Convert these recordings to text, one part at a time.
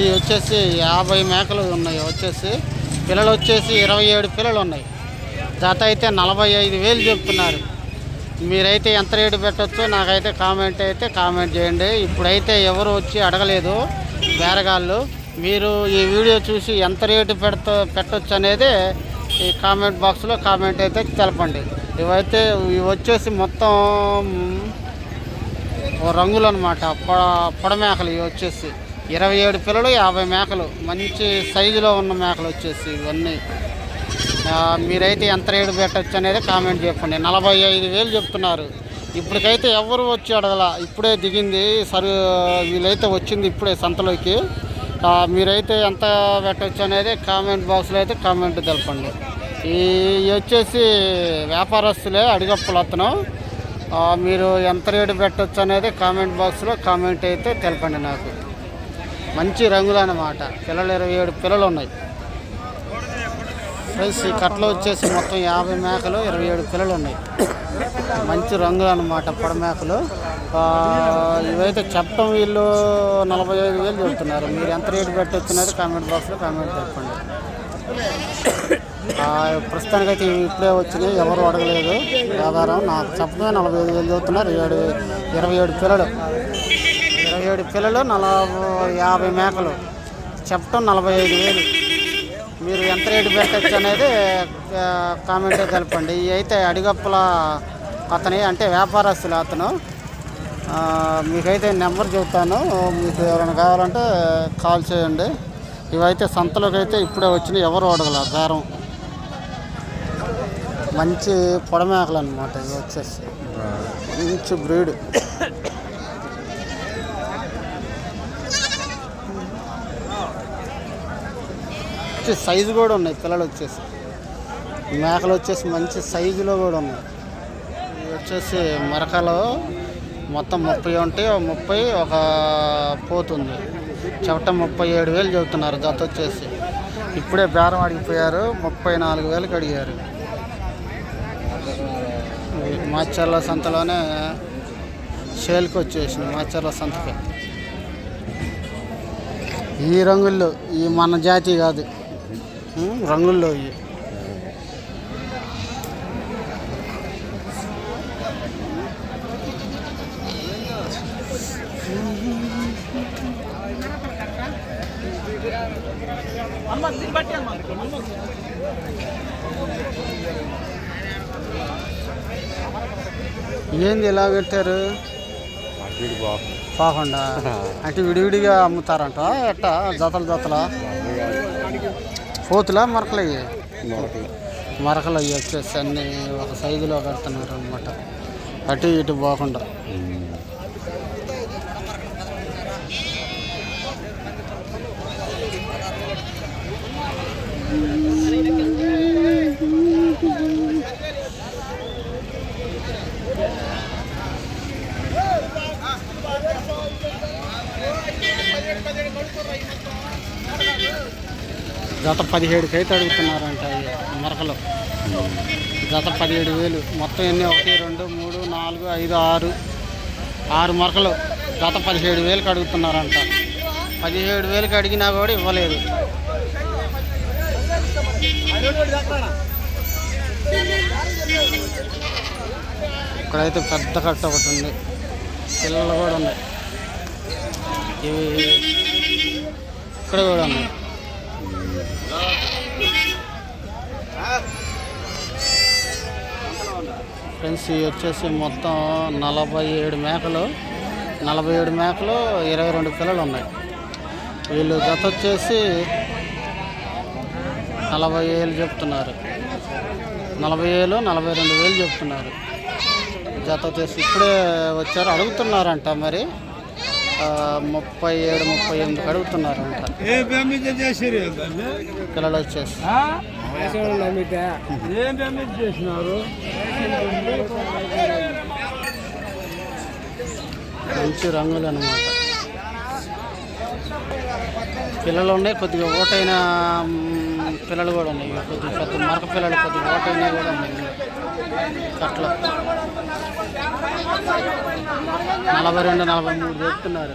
ఇవి వచ్చేసి యాభై మేకలు ఉన్నాయి. వచ్చేసి పిల్లలు వచ్చేసి ఇరవై ఏడు పిల్లలు ఉన్నాయి. జత అయితే నలభై ఐదు వేలు చెప్తున్నారు. మీరైతే ఎంత రేటు పెట్టొచ్చో నాకైతే కామెంట్ అయితే కామెంట్ చేయండి. ఇప్పుడైతే ఎవరు వచ్చి అడగలేదు బేరగాళ్ళు. మీరు ఈ వీడియో చూసి ఎంత రేటు పెడతా పెట్టచ్చు అనేది ఈ కామెంట్ బాక్స్లో కామెంట్ అయితే తెలపండి. ఇవైతే ఇవి వచ్చేసి మొత్తం రంగులు అనమాట పొడ పొడ మేకలు ఇవి వచ్చేసి. ఇరవై ఏడు పిల్లలు యాభై మేకలు. మంచి సైజులో ఉన్న మేకలు వచ్చేసి ఇవన్నీ. మీరైతే ఎంత రేటు పెట్టచ్చు అనేది కామెంట్ చెప్పండి. నలభై ఐదు వేలు చెప్తున్నారు. ఇప్పటికైతే ఎవరు వచ్చి అడగల? ఇప్పుడే దిగింది సరు వీళ్ళైతే వచ్చింది ఇప్పుడే సంతలోకి. మీరైతే ఎంత పెట్టచ్చు అనేది కామెంట్ బాక్స్లో అయితే కామెంట్ తెలపండి. ఈ వచ్చేసి వ్యాపారస్తులే అడిగప్పులు అతను. మీరు ఎంత రేటు పెట్టచ్చు అనేది కామెంట్ బాక్స్లో కామెంట్ అయితే తెలపండి నాకు. మంచి రంగులు అన్నమాట. పిల్లలు ఇరవై ఏడు పిల్లలు ఉన్నాయి. ఫ్రెండ్స్ ఈ కట్టలో వచ్చేసి మొత్తం యాభై మేకలు ఇరవై ఏడు పిల్లలు ఉన్నాయి. మంచి రంగులు అన్నమాట పొడ మేకలు. ఇవైతే చెప్పడం వీళ్ళు నలభై ఐదు వేలు చెప్తున్నారు మీరు ఎంత రేటు పెట్టొచ్చున్నారు కామెంట్ బాక్స్లో కామెంట్ చెప్పండి. ప్రస్తుతానికైతే ఇప్పుడే వచ్చినాయి. ఎవరు అడగలేదు. వ్యాపారం నాకు చెప్పడమే నలభై ఐదు వేలు చెప్తున్నారు ఏడు ఇరవై ఏడు పిల్లలు. ఏడు పిల్లలు నలభై యాభై మేకలు. చెప్పడం నలభై ఐదు వేలు. మీరు ఎంత రేటు పెట్టచ్చు అనేది కామెంట్ తెలపండి. ఇవి అయితే అడిగప్పుల అతని అంటే వ్యాపారస్తులు అతను. మీకైతే నెంబర్ చెబుతాను మీకు ఎవరైనా కావాలంటే కాల్ చేయండి. ఇవైతే సంతలోకి అయితే ఇప్పుడే వచ్చినాయి. ఎవరు అడగల? దారం మంచి పొడమేకలు అనమాట ఇవి వచ్చేసి. మంచి బ్రీడ్. మంచి సైజు కూడా ఉన్నాయి పిల్లలు వచ్చేసి. మేకలు వచ్చేసి మంచి సైజులో కూడా ఉన్నాయి. ఇవి వచ్చేసి మరకలో మొత్తం ముప్పై ఉంటాయి ఒక ముప్పై ఒక పోతుంది చెవట ముప్పై ఏడు వేలు చెబుతున్నారు జత వచ్చేసి. ఇప్పుడే బేరం అడిగిపోయారు ముప్పై నాలుగు వేలకు అడిగారు. మాచర్ల సంతలోనే షేల్కి వచ్చేసింది మాచర్ల సంతకి. ఈ రంగుల్లో ఈ మన జాతి కాదు. రంగుల్లో ఇవి. ఏంది ఇలా పెట్టారు? కాకుండా అంటే విడివిడిగా అమ్ముతారంట ఎట్ట? జతలు జతల? పోతులా మరకలు అయ్యి మరకలు అయ్యి వచ్చేసి అన్ని ఒక సైజులో కడుతున్నారు అనమాట అటు ఇటు పోకుండా. జత పదిహేడుకి అయితే అడుగుతున్నారంట ఈ మరకలు జత పదిహేడు వేలు. మొత్తం ఎన్ని? ఒకటి రెండు మూడు నాలుగు ఐదు ఆరు. ఆరు మరకలు జత పదిహేడు వేలకు అడుగుతున్నారంట. పదిహేడు వేలకు అడిగినా కూడా ఇవ్వలేదు. ఇక్కడైతే పెద్ద కట్ట ఒకటి ఉంది. పిల్లలు కూడా ఉన్నాయి. ఇవి ఇక్కడ కూడా ఉన్నాయి. ఫ్రెండ్స్ ఇవి వచ్చేసి మొత్తం నలభై ఏడు మేకలు నలభై ఏడు మేకలు ఇరవై రెండు పిల్లలు ఉన్నాయి. వీళ్ళు జత వచ్చేసి నలభై ఏళ్ళు చెప్తున్నారు. నలభై ఏళ్ళు నలభై రెండు వేలు చెప్తున్నారు. జత వచ్చేసి ఇప్పుడే వచ్చారు అడుగుతున్నారంట మరి. ముప్పై ఏడు ముప్పై బెమ్మిద చేసిరు పిల్లలు వచ్చేసి. మంచి రంగులు అనమాట పిల్లలు ఉన్నాయి కొద్దిగా ఓటైన పిల్లలు కూడా ఉన్నాయి. కొద్దిగా పెద్ద మరక పిల్లలు కొద్దిగా ఓటైనవి కూడా ఉన్నాయి. అట్లా నలభై రెండు నలభై మూడు చెప్తున్నారు.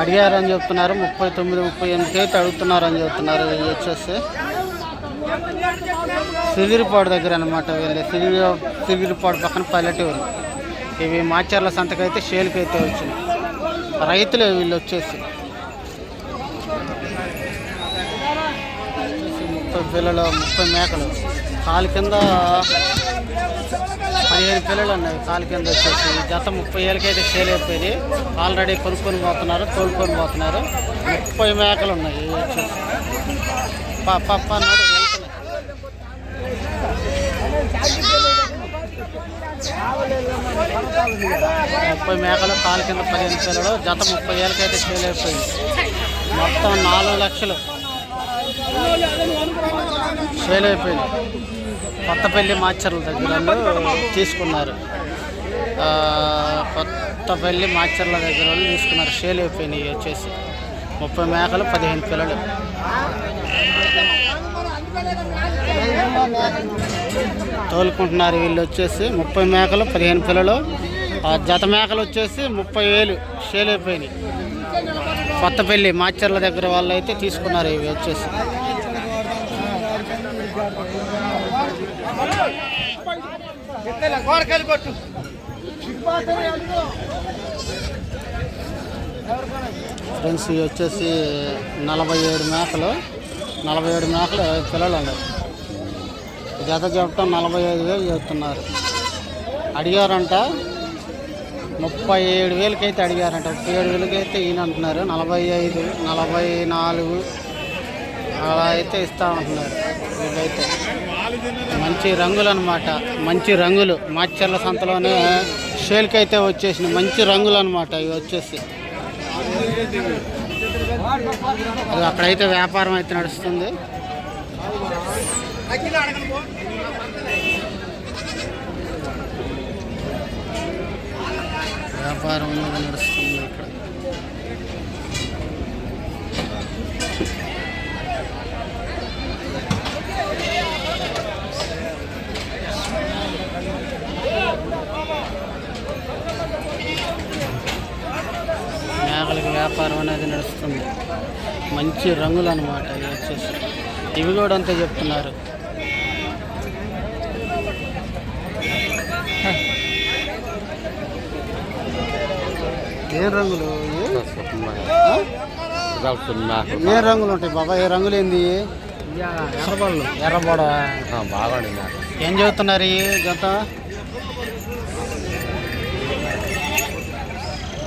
అడిగారని చెప్తున్నారు. ముప్పై తొమ్మిది ముప్పై ఎనిమిది అయితే అడుగుతున్నారని చెప్తున్నారు ఇవి వచ్చేసి సిగిరిపాడు దగ్గర అనమాట వెళ్ళి. సిగిరి సిగిరిపాడు పక్కన పల్లెటూరు. ఇవి మాచర్ల సంతకైతే షేల్కి అయితే వచ్చింది రైతులే వీళ్ళు వచ్చేసి. వచ్చేసి ముప్పై పిల్లలు ముప్పై మేకలు. కాలు కింద పదిహేను పిల్లలు ఉన్నాయి. కాలు కింద వచ్చేసి జత ముప్పై ఏళ్ళకైతే సేల్ అయిపోయింది. ఆల్రెడీ కొనుక్కొని పోతున్నారు తోలుకొని పోతున్నారు. ముప్పై మేకలు ఉన్నాయి. వచ్చేసి. పప్ప అన్నాడు ముప్పై మేకలు కాలు కింద పదిహేను పిల్లలు జత ముప్పై ఏళ్ళకైతే సేల్ అయిపోయింది. మొత్తం నాలుగు లక్షలు. ఫెయిల్ అయిపోయింది. కొత్తపల్లి మాచర్ల దగ్గర తీసుకున్నారు. కొత్తపల్లి మాచర్ల దగ్గర వాళ్ళు తీసుకున్నారు. షేల్ అయిపోయినాయి వచ్చేసి. ముప్పై మేకలు పదిహేను పిల్లలు. తోలుకుంటున్నారు వీళ్ళు వచ్చేసి. ముప్పై మేకలు పదిహేను పిల్లలు. ఆ జత మేకలు వచ్చేసి ముప్పై వేలు షేల్ అయిపోయినాయి. కొత్తపల్లి మాచర్ల దగ్గర వాళ్ళు అయితే తీసుకున్నారు ఇవి వచ్చేసి. ఫ్రెండ్స్ ఇవి వచ్చేసి నలభై ఏడు మేకలు. నలభై ఏడు మేకలు పిల్లలు ఉన్నాయి జత చెప్పడం నలభై ఐదు వేలు చెప్తున్నారు అడిగారంట ముప్పై ఏడు వేలకైతే అడిగారంట. ముప్పై ఏడు వేలకైతే ఈయన అంటున్నారు. నలభై ఐదు నలభై నాలుగు అలా అయితే ఇస్తా ఉంటున్నారు వీళ్ళైతే మంచి రంగులు అనమాట మంచి రంగులు. మాచర్ల సంతలోనే షేల్కి అయితే వచ్చేసింది. మంచి రంగులు అనమాట ఇవి వచ్చేసి. అక్కడైతే వ్యాపారం అయితే నడుస్తుంది. వ్యాపారం అనేది నడుస్తుంది ఇక్కడ. మేకలకి వ్యాపారం అనేది నడుస్తుంది. మంచి రంగులు అనమాట ఇవి వచ్చేసి. ఇవి కూడా అంతే చెప్తున్నారు. ఏ రంగులు? ఏ? రంగులు ఉంటాయి బాబా? ఏ రంగులు ఏంది? ఎర్రబడలు ఎర్రబడ? బాగుంది ఏం చదువుతున్నారు ఈ జత?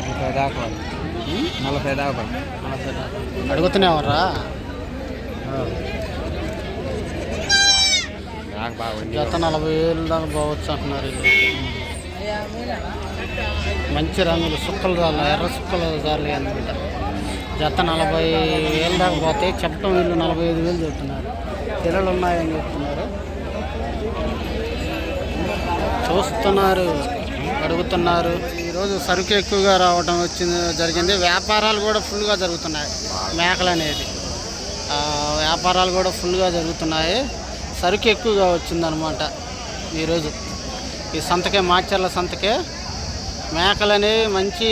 నలభై దాకా? నలభై దాకా అడుగుతున్నావరా జత నలభై వేలు దాకా పోవచ్చు అంటున్నారు. మంచి రంగులు సుక్కలు జాలు ఎర్ర సుక్కలు జాలు అనమాట జత నలభై వేలు దాకా పోతే చెప్పడం వీళ్ళు నలభై ఐదు వేలు చెప్తున్నారు. పిల్లలు ఉన్నాయని చెప్తున్నారు. చూస్తున్నారు అడుగుతున్నారు. ఈరోజు సరుకు ఎక్కువగా రావడం వచ్చింది జరిగింది. వ్యాపారాలు కూడా ఫుల్గా జరుగుతున్నాయి మేకలు అనేది. వ్యాపారాలు కూడా ఫుల్గా జరుగుతున్నాయి. సరుకు ఎక్కువగా వచ్చిందనమాట ఈరోజు. ఈ సంతకే మాచర్ల సంతకే. మేకలని మంచి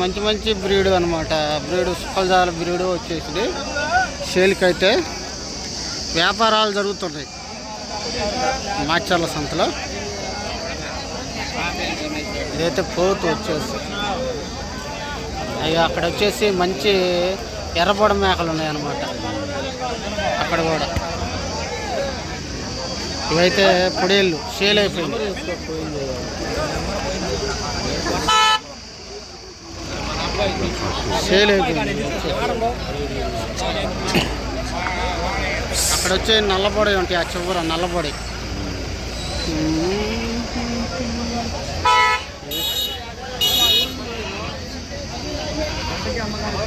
మంచి మంచి బ్రీడ్ అనమాట బ్రీడ్ సుక్కలజాల బ్రీడ్ వచ్చేసి సేల్కి అయితే వ్యాపారాలు జరుగుతున్నాయి మాచర్ల సంతలో. ఇదైతే పోతు వచ్చేసి. అయ్యో అక్కడ వచ్చేసి మంచి ఎర్రబొడ మేకలు ఉన్నాయన్నమాట. అక్కడ కూడా. ఇవైతే పొడేళ్ళు సేల్ అయిపోయింది. సేల్ అయిపోయింది. అక్కడ వచ్చే నల్లబొడి ఉంటాయి ఆ చివర నల్లబొడి. అమ్మగారు